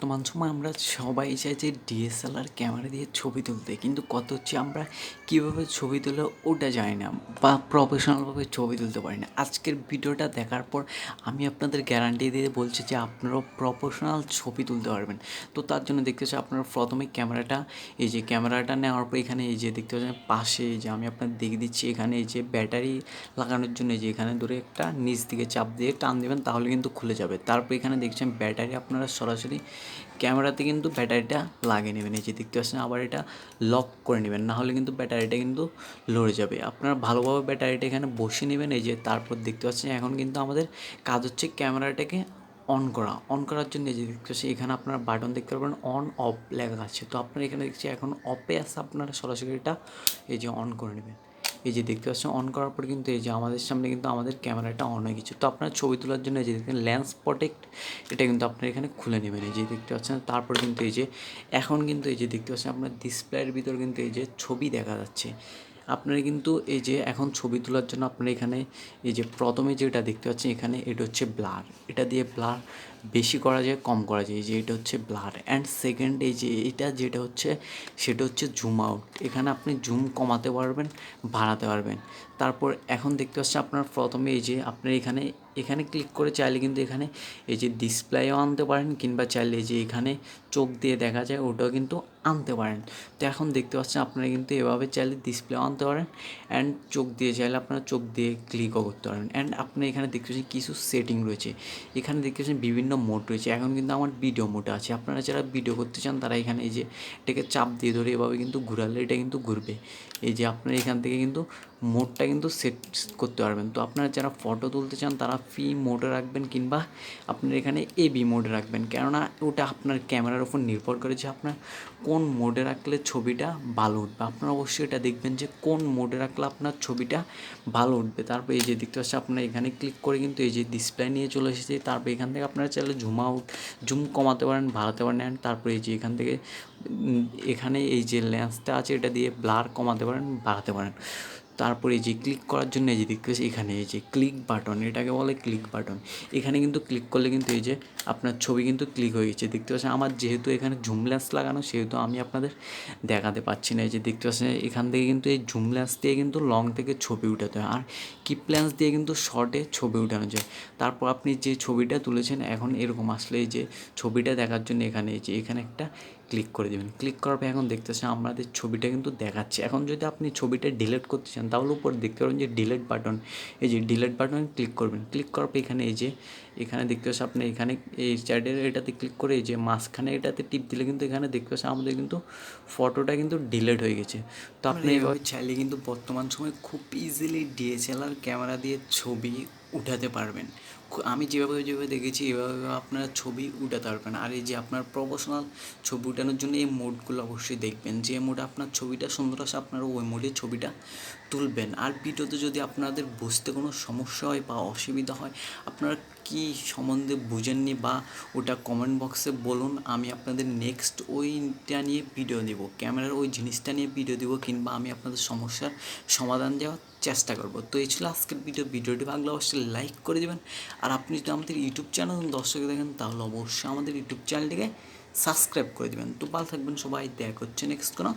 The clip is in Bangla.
বর্তমান সময় আমরা সবাই চাই যে ডিএসএলআর ক্যামেরা দিয়ে ছবি তুলতে। কিন্তু কত হচ্ছে আমরা কীভাবে ছবি তুলে ওটা জানি না বা প্রফেশনালভাবে ছবি তুলতে পারি না। আজকের ভিডিওটা দেখার পর আমি আপনাদের গ্যারান্টি দিয়ে বলছি যে আপনারাও প্রফেশনাল ছবি তুলতে পারবেন। তো তার জন্য দেখতে হচ্ছে আপনারা প্রথমে ক্যামেরাটা, এই যে ক্যামেরাটা নেওয়ার পর এখানে এই যে দেখতে পাচ্ছেন পাশে এই যে আমি আপনার দেখিয়ে দিচ্ছি, এখানে এই যে ব্যাটারি লাগানোর জন্য এই যে এখানে ধরে একটা নিচ দিকে চাপ দিয়ে টান দেবেন, তাহলে কিন্তু খুলে যাবে। তারপর এখানে দেখছেন ব্যাটারি আপনারা সরাসরি ক্যামেরাতে কিন্তু ব্যাটারিটা লাগিয়ে নেবেন, এই যে দেখতে পাচ্ছেন, আবার এটা লক করে নেবেন, না হলে কিন্তু ব্যাটারিটা কিন্তু লড়ে যাবে। আপনারা ভালোভাবে ব্যাটারিটা এখানে বসিয়ে নেবেন, এই যে তারপর দেখতে পাচ্ছেন, এখন কিন্তু আমাদের কাজ হচ্ছে ক্যামেরাটাকে অন করা। অন করার জন্য যে দেখতে পাচ্ছি এখানে আপনারা বাটন দেখতে পারবেন, অন, অফ লেখা আছে। তো আপনারা এখানে দেখছি, এখন অফে আসে আপনারা সরাসরি এটা এই যে অন করে নেবেন। এই যে দেখতে পাচ্ছেন অন করার পর কিন্তু এই যে আমাদের সামনে কিন্তু আমাদের ক্যামেরাটা অন হয়ে গেছে। তো আপনার ছবি তোলার জন্য এই যে দেখবেন ল্যান্স প্রোটেক্ট এটা কিন্তু আপনার এখানে খুলে নেবেন। এই যে দেখতে পাচ্ছেন, তারপর কিন্তু এই যে, এখন কিন্তু এই যে দেখতে পাচ্ছেন, আপনার ডিসপ্লের ভিতর কিন্তু এই যে ছবি দেখা যাচ্ছে। আপনারা কিন্তু এই যে এখন ছবি তোলার জন্য আপনারা এখানে এই যে প্রথমে যেটা দেখতে পাচ্ছেন এখানে, এটা হচ্ছে ব্লার। এটা দিয়ে ব্লার বেশি করা যায়, কম করা যায়। এই যে এটা হচ্ছে ব্লার। অ্যান্ড সেকেন্ড এই যে এটা যেটা হচ্ছে, সেটা হচ্ছে জুম আউট এখানে আপনি জুম কমাতে পারবেন, বাড়াতে পারবেন। তারপর এখন দেখতে পাচ্ছেন আপনার প্রথমে এই যে আপনার এখানে এখানে ক্লিক করে চাইলে কিন্তু এখানে এই যে ডিসপ্লেও আনতে পারেন কিংবা চাইলে যে এখানে চোখ দিয়ে দেখা যায় ওটাও কিন্তু আনতে পারেন। তো এখন দেখতে পাচ্ছেন আপনারা কিন্তু এভাবে চাইলে ডিসপ্লেও আনতে পারেন অ্যান্ড চোখ দিয়ে চাইলে আপনারা চোখ দিয়ে ক্লিকও করতে পারেন। অ্যান্ড আপনি এখানে দেখতে পাচ্ছেন কিছু সেটিং রয়েছে। এখানে দেখতে পাচ্ছেন বিভিন্ন মোড রয়েছে। এখন কিন্তু আমার ভিডিও মোডে আছে। আপনারা যারা ভিডিও করতে চান তারা এখানে এই যে এটাকে চাপ দিয়ে ধরে এভাবে কিন্তু ঘুরালে এটা কিন্তু ঘুরবে। এই যে আপনারা এখান থেকে কিন্তু মোডটা কিন্তু সেট করতে পারবেন। তো আপনারা যারা ফটো তুলতে চান, তারা ফি মোডে রাখবেন কিংবা আপনার এখানে এ বি মোডে রাখবেন। কেননা ওটা আপনার ক্যামেরার উপর নির্ভর করে যে আপনার কোন মোডে রাখলে ছবিটা ভালো উঠবে। আপনারা অবশ্যই এটা দেখবেন যে কোন মোডে রাখলে আপনার ছবিটা ভালো উঠবে। তারপর এই যে দেখতে পাচ্ছি আপনার এখানে ক্লিক করে কিন্তু এই যে ডিসপ্লে নিয়ে চলে এসেছে। তারপর এখান থেকে আপনারা চাইলে জুম আউট জুম কমাতে পারেন, বাড়াতে পারেন। অ্যান্ড তারপরে এই যে এখান থেকে এখানে এই যে লেন্সটা আছে, এটা দিয়ে ব্লার কমাতে পারেন, বাড়াতে পারেন। তারপরে যে ক্লিক করার জন্য যে দেখতে এখানে, এই যে ক্লিক বাটন এটাকে বলে ক্লিক বাটন এখানে কিন্তু ক্লিক করলে কিন্তু এই যে আপনার ছবি কিন্তু ক্লিক হয়ে গেছে। দেখতে পাচ্ছেন, আমার যেহেতু এখানে জুম লেন্স লাগানো, সেহেতু আমি আপনাদের দেখাতে পাচ্ছি না। এই যে দেখতে পাচ্ছেন, এখান থেকে কিন্তু এই জুম লেন্স দিয়ে কিন্তু লং থেকে ছবি উঠাতে হয়। আর কিপ ল্যান্স দিয়ে কিন্তু শর্টে ছবি উঠানো যায়। তারপর আপনি যে ছবিটা তুলেছেন, এখন এরকম আসলে এই যে ছবিটা দেখার জন্য এখানে এই যে, এখানে একটা ক্লিক করে দেবেন। ক্লিক করার পর এখন দেখতেছেন আমাদের ছবিটা কিন্তু দেখাচ্ছে। এখন যদি আপনি ছবিটা ডিলিট করতে চান তাহলে উপর দেখতে পারবেন যে ডিলেট বাটন এই যে ডিলেট বাটন ক্লিক করবেন। ক্লিক করার পর এখানে এই যে, এখানে দেখতে পাচ্ছেন আপনি এখানে এই চ্যাটের এটাতে ক্লিক করে এই যে মাঝখানে এটাতে টিপ দিলে কিন্তু এখানে দেখতে পাচ্ছেন আমাদের কিন্তু ফটোটা কিন্তু ডিলেট হয়ে গেছে। তো আপনি এইভাবে চাইলে কিন্তু বর্তমান সময় খুব ইজিলি ডিএসএলআর ক্যামেরা দিয়ে ছবি উঠাতে পারবেন। আমি যেভাবে যেভাবে দেখেছি, এভাবে আপনারা ছবি উঠাতে পারবেন। আর এই যে আপনার প্রফেশনাল ছবি উঠানোর জন্য এই মোডগুলো অবশ্যই দেখবেন। যে মোডে আপনার ছবিটা সুন্দর আসে, আপনারা ওই মোডে ছবিটা তুলবেন। আর ভিডিওতে যদি আপনাদের বুঝতে কোনো সমস্যা হয় বা অসুবিধা হয়, আপনারা কী সম্বন্ধে বুঝেননি বা ওটা কমেন্ট বক্সে বলুন, আমি আপনাদের নেক্সট ওইটা নিয়ে ভিডিও দেবো। ক্যামেরার ওই জিনিসটা নিয়ে ভিডিও দেবো কিংবা আমি আপনাদের সমস্যার সমাধান দেওয়ার চেষ্টা করব। তো এই ছিল আজকের ভিডিও ভিডিওটি ভালো অবশ্যই লাইক করে দেবেন। আর আপনি যদি আমাদের ইউটিউব চ্যানেল দর্শক দেখেন, তাহলে অবশ্যই আমাদের ইউটিউব চ্যানেলটিকে সাবস্ক্রাইব করে দেবেন। তো ভালো থাকবেন সবাই। দেখা হচ্ছে নেক্সট কোনো